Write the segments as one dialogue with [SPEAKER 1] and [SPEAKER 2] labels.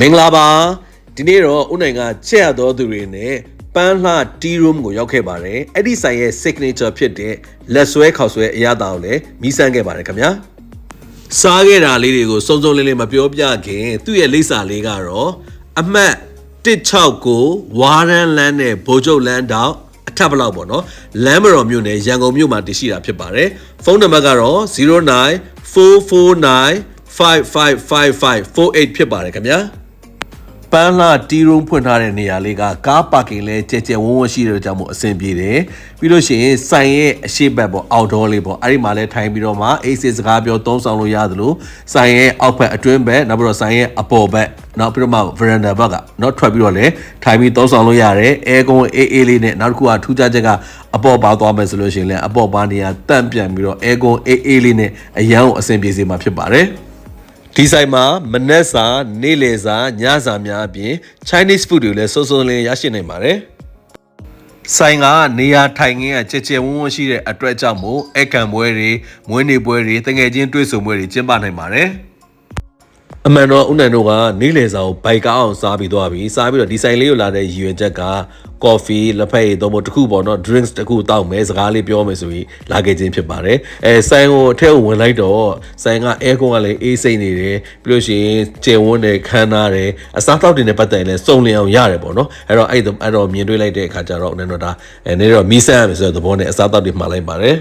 [SPEAKER 1] မင်္ဂလာပါဒီနေ့တော့ဦးနိုင်ကချက်ရတော်သူတွေနဲ့ပန်းလှ tea room ကိုရောက်ခဲ့ပါတယ်အဲ့ဒီဆိုင်ရဲ့ signature ဖြစ်တဲ့လက်ဆွဲခေါက်ဆွဲအရသာကိုလည်းမီးစမ်းခဲ့ပါတယ်ခင်ဗျာစားခဲ့တာလေးတွေကိုစုံစုံလေးလေးမပြောပြခင်သူ့ရဲ့လိပ်စာလေးကတော့အမှတ်169ဝါရန်လန်းနဲ့ဘိုးကျုပ်လန်းတောက်အထက်ဘလောက်ပေါ့နော်လမ်းမတော်မြို့နယ်ရန်ကုန်မြို့မှာတည်ရှိတာဖြစ်ပါတယ်ဖုန်းနံပါတ်ကတော့0944955548ဖြစ်ပါတယ်ခင်ဗျာ ပန်းလှတီးရုံးဖွင့်ထားတဲ့နေရာလေးကကားပါကင်လဲကြဲကြဲဝန်းဝန်းရှိတဲ့ကြောင့်မို့အဆင်ပြေတယ်ပြီးလို့ရှိရင်ဆိုင်ရဲ့အရှိတ်ဘက်ပေါ့အောက်ဒေါလေးပေါ့အဲ့ဒီမှာလဲထိုင်ပြီးတော့မှအေးစစ်စကားပြောသုံးဆောင်လို့ရတယ်လို့ဆိုင်ရဲ့အောက်ဘက်အတွင်းဘက်နောက်ပြီးတော့ဆိုင်ရဲ့အပေါ်ဘက်နောက်ပြီးတော့မှ veranda ဘက်ကနော်ထွက်ပြီးတော့လဲထိုင်ပြီးသုံးဆောင်လို့ရတယ်အဲကွန်အေးအေးလေးနဲ့နောက်တစ်ခုကထူးခြားချက်ကအပေါ်ပါသွားမယ်ဆိုလို့ရှိရင်လဲအပေါ်ပါနေရာတန့်ပြန်ပြီးတော့အဲကွန်အေးအေးလေးနဲ့အရန်ကိုအဆင်ပြေစေမှာဖြစ်ပါတယ် ဒီဆိုင်မှာမနက်စာနေ့လယ်စာညစာများအပြင် Chinese food တွေလည်းစိုးစိုးလင်းရရှိနိုင်ပါတယ်။ဆိုင်ကနေရာထိုင်ခင်းကကြဲကြဲဝန်းဝန်းရှိတဲ့အတွက်ကြောင့်မို့အကံပွဲတွေမွေးနေ့ပွဲတွေတငယ်ချင်းတွေ့ဆုံပွဲတွေကျင်းပနိုင်ပါတယ်။ အမှန်တော့ဦးနိုင်တို့ကနေ့လယ်စာကိုဘိုက်ကောက်အောင်စားပြီးသွားပြီစားပြီးတော့ဒီဆိုင်လေးကိုလာတဲ့ရည်ရွယ်ချက်ကကော်ဖီလက်ဖက်ရည်သုံးဖို့တစ်ခုပေါ့နော် drinks တစ်ခုတောက်မယ်စကားလေးပြောမယ်ဆိုပြီးလာခဲ့ခြင်းဖြစ်ပါတယ်အဲဆိုင်ကိုအထက်ကိုဝင်လိုက်တော့ဆိုင်ကအဲကွန်ကလည်းအေးစိမ့်နေတယ်ပြီးလို့ရှိရင်ကျယ်ဝန်းတယ်ခမ်းနားတယ်အစားတောက်တင်တဲ့ပတ်တိုင်လည်းစုံလင်အောင်ရတယ်ပေါ့နော်အဲ့တော့အဲ့တော့အဲ့တော့မြင်တွေ့လိုက်တဲ့အခါကျတော့ဦးနိုင်တို့ဒါအဲနေတော့မီးဆန်းရမယ်ဆိုတဲ့သဘောနဲ့အစားတောက်တွေမှာလိုက်ပါတယ်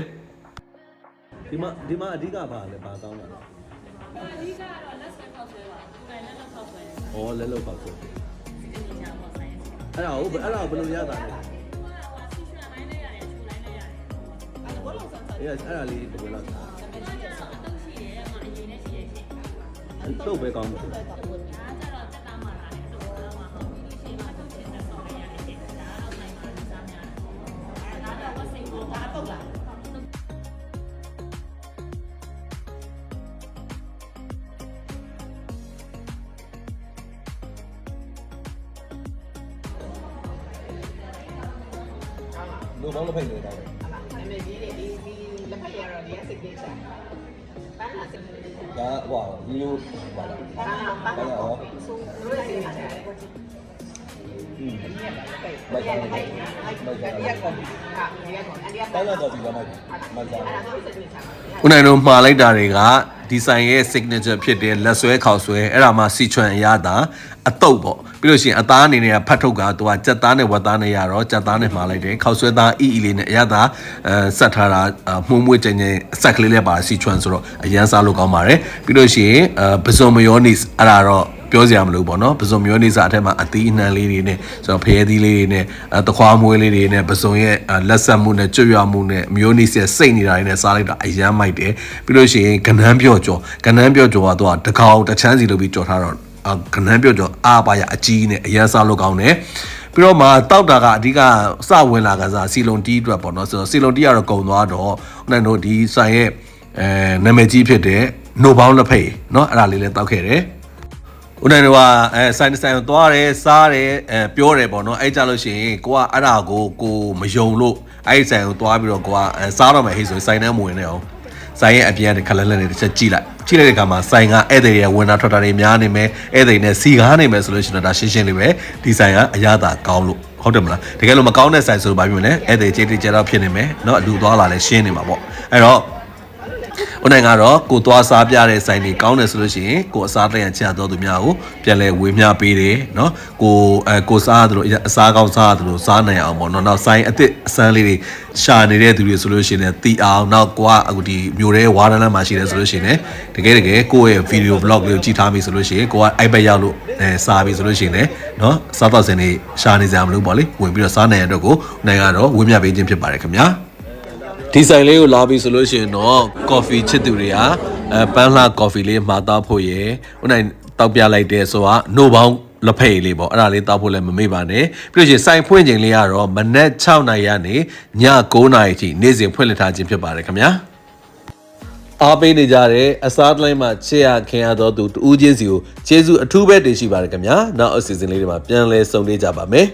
[SPEAKER 1] ဒီမှာဒီမှာအဓိကဘာလဲဘာကောင်းတာလဲ
[SPEAKER 2] အဓိကတော့ တော့ပေါက်ဆွဲတယ်။
[SPEAKER 1] အော်လဲလို့ပါဆို
[SPEAKER 2] ဒီနေ့ညပေါ့ဆိုင်ဟို။
[SPEAKER 1] အဲ့ဒါဟုတ်အဲ့ဒါဘယ်လိုရတာလဲ
[SPEAKER 2] ကဟိုဆူရွှေမိုင်းလေးရတယ်ချူလိုင်းလေးရတယ်အဲ့ဒါဘောလုံးဆန်းဆန်း။
[SPEAKER 1] အဲ့အဲ့ဒါလေးဘယ်လိုလဲ
[SPEAKER 2] ဒါပေမဲ့ကျတော့အတုပ်ရှိတယ်အမအရင်နဲ့ရှိရဲ့ရှင်။
[SPEAKER 1] အဲ့တော့ပဲကောင်းမှာ ဘယ်ဘောင်းလို့ဖိတ်နေတာလဲ
[SPEAKER 3] နာမည်ကြီးတွေဒီဒီလက်ဖက်ရတော့ဒီကစိတ်ကြီးချာပန်းလာစိတ်ကြီး။
[SPEAKER 1] ဒါဟိုဒီလိုပါလား
[SPEAKER 3] ပန်းလာပန်းလာဆိုလို့စိတ် ကြီးချာ။
[SPEAKER 1] อืม
[SPEAKER 3] ဒီကလက်ဖက်ရလက်ဖက်ရဒီကကောဟာဒီကကောအန်ဒီက။
[SPEAKER 1] တိုင်းလာတော့ဒီကမှမကြ
[SPEAKER 3] အဲ့ဒါဆိုစိတ်ကြီးချာ။
[SPEAKER 1] ဦးနိုင်တို့မှားလိုက်တာတွေကဒီဆိုင်ရဲ့ signature ဖြစ်တဲ့လက်ဆွဲခေါက်ဆွဲအဲ့ဒါမှစီချွန်အရသာအတုပ်ပေါ့ပြီးလို့ရှိရင်အသားအနေနဲ့ကဖတ်ထုတ်ကသူကကြက်သားနဲ့ဝက်သားနဲ့ရတော့ကြက်သားနဲ့မှားလိုက်တယ်ခေါက်ဆွဲသားအီအီလေးနဲ့အရသာအဲဆက်ထားတာမှုန့်မွေးကြင်ကြင်အဆက်ကလေးလည်းပါစီချွန်ဆိုတော့အရန်စားလို့ကောင်းပါတယ်ပြီးလို့ရှိရင်အဲပဇွန်မယောနီစ်အဲ့ဒါတော့ ပြောစရာမလိုပေါ့နော်ပဇွန်မျိုးနေစာအထက်မှာအသီးအနှံလေးတွေနဲ့ဆိုတော့ဖရဲသီးလေးတွေနဲ့အဲတခွားမွေးလေးတွေနဲ့ပဇွန်ရဲ့အဲလက်ဆက်မှုနဲ့ကြွရွမှုနဲ့မျိုးနေရဲ့စိတ်နေတာတွေနဲ့စားလိုက်တာအယမ်းမိုက်တယ်ပြီးလို့ရှိရင်ကနန်းပြော့ကြော်ကနန်းပြော့ကြော်ကတော့တကောင်တစ်ချမ်းစီလုပ်ပြီးကြော်ထားတော့အာကနန်းပြော့ကြော်အားပါရအကြီးနဲ့အယမ်းစားလို့ကောင်းတယ်ပြီးတော့မှတောက်တာကအဓိကစဝင်လာကစားစီလုံတီးအတွက်ပေါ့နော်ဆိုတော့စီလုံတီးကတော့ကုံသွားတော့ဦးနိုင်တို့ဒီဆိုင်ရဲ့အဲနာမည်ကြီးဖြစ်တဲ့နိုဘောင်းလက်ဖက်เนาะအဲ့ဒါလေးလည်းတောက်ခဲ့တယ် ဦးနိုင်တော့အဲဆိုင်တစ်ဆိုင်ကိုသွားတယ်စားတယ်အဲပြောတယ်ပေါ့နော်အဲ့ကြလို့ရှိရင်ကိုကအဲ့ဒါကိုကိုမယုံလို့အဲ့ဒီဆိုင်ကိုသွားပြီးတော့ကိုကအဲစားတော့မယ်ဟိဆိုဆိုင်ထဲမဝင်နဲ့အောင်ဆိုင်ရဲ့အပြင်ကခလက်လက်နဲ့တစ်ချက်ကြည့်လိုက်ကြည့်လိုက်တဲ့အခါမှာဆိုင်ကဧည့်သည်တွေဝင်တာထွက်တာတွေများနေမယ်ဧည့်သည်နဲ့စီကားနေမယ်ဆိုလို့ရှိရင်တော့ဒါရှင်းရှင်းလေးပဲဒီဆိုင်ကအရသာကောင်းလို့ဟုတ်တယ်မလားတကယ်လို့မကောင်းတဲ့ဆိုင်ဆိုတော့ဘာဖြစ်မလဲဧည့်သည်ကြိတ်တိကျတော့ဖြစ်နေမယ်เนาะအလူသွားလာလဲရှင်းနေမှာပေါ့အဲ့တော့ ။ဦးနိုင်ကတော့ကိုသွားစားပြတဲ့ဆိုင်တွေကောင်းတယ်ဆိုလို့ရှိရင်ကိုအစားတရံချတော်သူများကိုပြန်လဲဝေမျှပေးတယ်နော်။ကိုအဲကိုစားရတယ်လို့အစားကောင်းစားရတယ်လို့စားနိုင်အောင်ပေါ့နော်။နောက်ဆိုင်အစ်စ်အစမ်းလေးတွေရှာနေတဲ့သူတွေဆိုလို့ရှိရင်တီအောင်နောက်ကိုကအခုဒီမြို့ထဲဝါရလမ်းမှာရှိတယ်ဆိုလို့ရှိရင်တကယ်တကယ်ကိုရဲ့ video vlog လေးကိုကြည့်ထားပြီဆိုလို့ရှိရင်ကိုက iPad ရောက်လို့အဲစားပြီဆိုလို့ရှိရင်လည်းနော်စားတော့စင်တွေရှာနေကြမလို့ပေါ့လေဝင်ပြီးတော့စားနိုင်ရတဲ့အတွက်ကိုနိုင်ငံတော်ဝေမျှပေးခြင်းဖြစ်ပါတယ်ခင်ဗျာ။ ဒီဆိုင်လေးကိုလာပြီဆိုလို့ရှိရင်တော့ကော်ဖီချစ်သူတွေကအဲပန်းလှကော်ဖီလေးမှာတောက်ဖို့ရယ်ဟိုနိုင်တောက်ပြလိုက်တဲ့ဆိုတာနိုဘောင်းလက်ဖက်ရည်လေးပေါ့အဲ့ဒါလေးတောက်ဖို့လည်းမမေ့ပါနဲ့ပြီးလို့ရှိရင်ဆိုင်ဖွင့်ချိန်လေးကတော့မနက်6နာရီကနေည9နာရီထိနေ့စဉ်ဖွင့်လှစ်ထားခြင်းဖြစ်ပါတယ်ခင်ဗျာအားပေးနေကြတဲ့အစားတိုင်းမှာချစ်ရခင်ရတော့သူတူးချင်းစီကိုကျေးဇူးအထူးပဲတင်ရှိပါတယ်ခင်ဗျာနောက်အစီအစဉ်လေးတွေမှာပြန်လဲဆုံလေးကြပါမယ်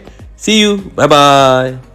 [SPEAKER 1] see you bye bye